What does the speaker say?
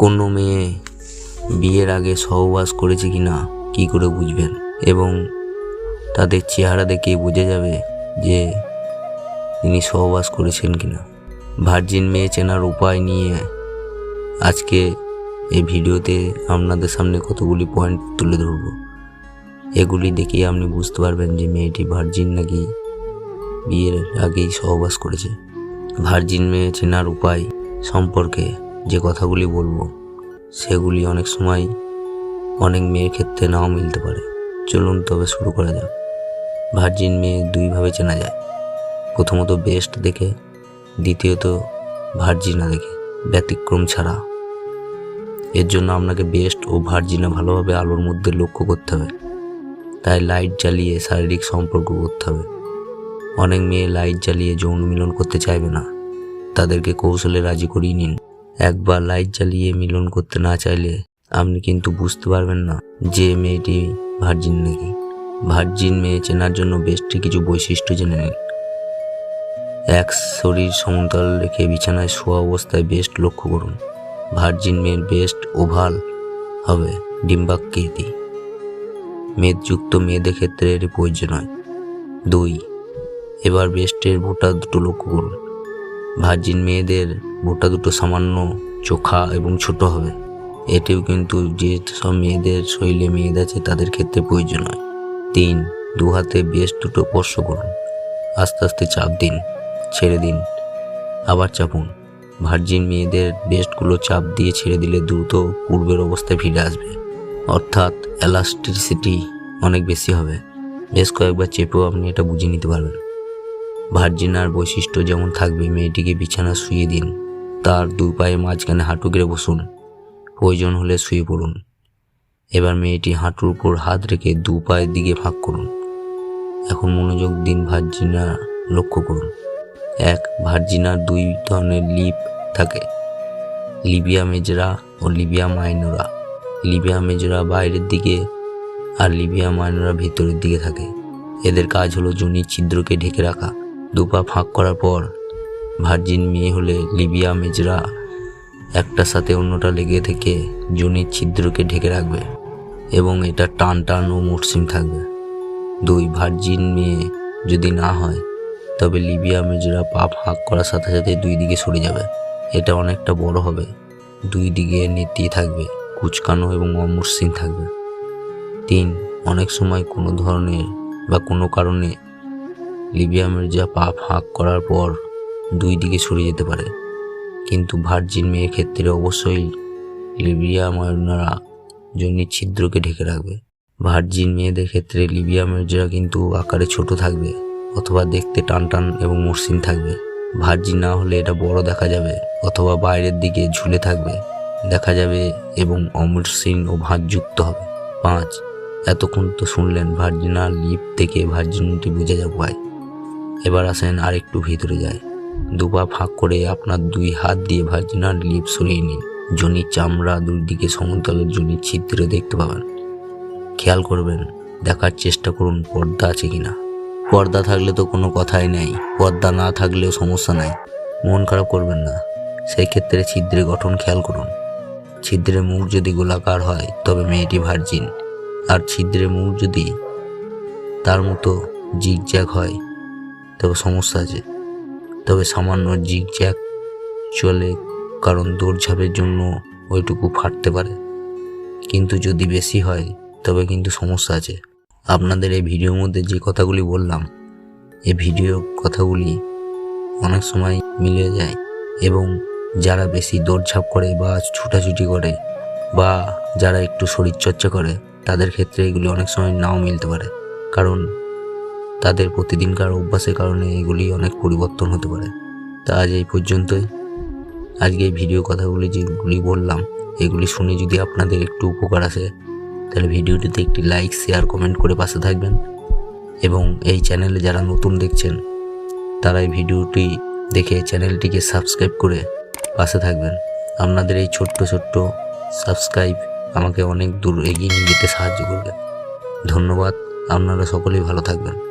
কোনো মেয়ে বিয়ের আগে সহবাস করেছে কি না কী করে বুঝবেন? এবং তাদের চেহারা দেখে বোঝা যাবে যে তিনি সহবাস করেছেন কি না ভার্জিন মেয়ে চেনার উপায় নিয়ে আজকে এই ভিডিওতে আপনাদের সামনে কতগুলি পয়েন্ট তুলে ধরব। এগুলি দেখেই আপনি বুঝতে পারবেন যে মেয়েটি ভার্জিন নাকি বিয়ের আগেই সহবাস করেছে। ভার্জিন মেয়ে চেনার উপায় সম্পর্কে যে কথাগুলি বলব, সেগুলি অনেক সময় অনেক মেয়ের ক্ষেত্রে নাও মিলতে পারে। চলুন তবে শুরু করা যাক। ভার্জিন মেয়ে দুইভাবে চেনা যায়। প্রথমত বেস্ট দেখে, দ্বিতীয়ত ভার্জিনা দেখে, ব্যতিক্রম ছাড়া। এর জন্য আপনাকে বেস্ট ও ভার্জিনা ভালোভাবে আলোর মধ্যে লক্ষ্য করতে হবে। তাই লাইট জ্বালিয়ে শারীরিক সম্পর্ক করতে হবে। অনেক মেয়ে লাইট জ্বালিয়ে যৌন মিলন করতে চাইবে না। তাদেরকে কৌশলে রাজি করিয়ে নিন। একবার লাইট জ্বালিয়ে মিলন করতে না চাইলে আপনি কিন্তু বুঝতে পারবেন না যে মেয়েটি ভার্জিন নাকি। ভার্জিন মেয়ে চেনার জন্য বেস্টে কিছু বৈশিষ্ট্য জেনে নিন। এক শরীর সমতল রেখে বিছানায় শোয়া অবস্থায় বেস্ট লক্ষ্য করুন। ভার্জিন মেয়ের বেস্ট ওভাল হবে ডিম্বাকৃতি। মেদযুক্ত মেয়েদের ক্ষেত্রে এর প্রয়োজন হয় দুই, এবার বেস্টের ভোটার দুটো লক্ষ্য করুন। ভার্জিন মেয়েদের ভোটা দুটো সামান্য চোখা এবং ছোট হবে। এটিও কিন্তু যে সব মেয়েদের শৈলে মেয়েদ আছে, তাদের ক্ষেত্রে প্রয়োজন হয় তিন, দু হাতে বেশ দুটো স্পর্শ করুন। আস্তে আস্তে চাপ দিন, ছেড়ে দিন, আবার চাপুন। ভার্জিন মেয়েদের বেস্টগুলো চাপ দিয়ে ছেড়ে দিলে দ্রুত পূর্বের অবস্থায় ফিরে আসবে। অর্থাৎ এলাস্টিসিটি অনেক বেশি হবে। বেশ কয়েকবার চেপেও আপনি এটা বুঝে নিতে পারবেন। ভার্জিনার বৈশিষ্ট্য যেমন থাকবে, মেয়েটিকে বিছানা শুয়ে দিন। তার দুই পায়ে মাঝখানে হাঁটু গেড়ে বসুন। প্রয়োজন হলে শুয়ে পড়ুন। এবার মেয়েটি হাঁটুর উপর হাত রেখে দু পায়ের দিকে ফাঁক করুন। এখন মনোযোগ দিন ভার্জিনা, লক্ষ্য করুন। এক, ভার্জিনার দুই ধরনের লিপ থাকে। লিবিয়া মেজরা ও লিবিয়া মাইনোরা। লিবিয়া মেজরা বাইরের দিকে আর লিবিয়া মাইনোরা ভেতরের দিকে থাকে। এদের কাজ হলো জনির ছিদ্রকে ঢেকে রাখা। দুপা ফাঁক করার পর ভার্জিন মেয়ে হলে লিবিয়া মেজরা একটার সাথে অন্যটা লেগে থেকে জনির ছিদ্রকে ঢেকে রাখবে এবং এটা টান টান ও মসৃণ থাকবে। দুই ভার্জিন মেয়ে যদি না হয়, তবে লিবিয়া মেজরা পা ফাঁক করার সাথে সাথে দুই দিকে সরে যাবে। এটা অনেকটা বড় হবে। দুই দিকে নেতিয়ে থাকবে, কুচকানো এবং অমসৃণ থাকবে। তিন, অনেক সময় কোনো ধরনের বা কোনো কারণে লিবিয়া মির্জা পা ফাঁক করার পর দুই দিকে সরে যেতে পারে। কিন্তু ভার্জিন মেয়ের ক্ষেত্রে অবশ্যই লিবিয়া মায়নারা জনির ছিদ্রকে ঢেকে রাখবে। ভার্জিন মেয়েদের ক্ষেত্রে লিবিয়া মির্জারা কিন্তু আকারে ছোট থাকবে অথবা দেখতে টান টান এবং মসৃণ থাকবে। ভার্জিন না হলে এটা বড় দেখা যাবে অথবা বাইরের দিকে ঝুলে থাকবে, দেখা যাবে এবং অমসৃণ ও ভাঁজযুক্ত হবে। পাঁচ, এতক্ষণ তো শুনলেন ভার্জিনার লিপ থেকে ভার্জিনিটি বোঝা যাবে। এবার আসেন আরেকটু ভিতরে যায়। দুপা ফাঁক করে আপনার দুই হাত দিয়ে ভার্জিনার লিপ সরিয়ে নিন। জনির চামড়া দুই দিকে সমতলের জনির ছিদ্র দেখতে পাবেন। খেয়াল করবেন, দেখার চেষ্টা করুন পর্দা আছে কিনা। পর্দা থাকলে তো কোনো কথাই নেই, পর্দা না থাকলেও সমস্যা নাই। মন খারাপ করবেন না, সেই ক্ষেত্রে ছিদ্রের গঠন খেয়াল করুন। ছিদ্রের মুখ যদি গোলাকার হয়, তবে মেয়েটি ভার্জিন। আর ছিদ্রের মুখ যদি তার মতো জিগজ্যাগ হয় তবে সমস্যা আছে। তবে সামান্য জিগজ্যাগ চলে কারণ দৌড়ঝাঁপের জন্য ওইটুকু ফাটতে পারে। কিন্তু যদি বেশি হয়, তবে কিন্তু সমস্যা আছে। আপনাদের এই ভিডিওর মধ্যে যে কথাগুলি বললাম, এই ভিডিও কথাগুলি অনেক সময় মিলে যায় এবং যারা বেশি দৌড়ঝাঁপ করে বা ছুটাছুটি করে বা যারা একটু শরীরচর্চা করে, তাদের ক্ষেত্রে এগুলি অনেক সময় নাও মিলতে পারে। কারণ তাদের প্রতিদিনকার অভ্যাসের কারণে এগুলি অনেক পরিবর্তন হতে পারে। তা আজ এই পর্যন্তই। আজকে এই ভিডিও কথাগুলি যেগুলি বললাম, এগুলি শুনে যদি আপনাদের একটু উপকার আসে, তাহলে ভিডিওটিতে একটি লাইক শেয়ার কমেন্ট করে পাশে থাকবেন। এবং এই চ্যানেলে যারা নতুন দেখছেন, তারা এই ভিডিওটি দেখে চ্যানেলটিকে সাবস্ক্রাইব করে পাশে থাকবেন। আপনাদের এই ছোট্ট ছোট্ট সাবস্ক্রাইব আমাকে অনেক দূর এগিয়ে নিয়ে যেতে সাহায্য করবে। ধন্যবাদ, আপনারা সকলেই ভালো থাকবেন।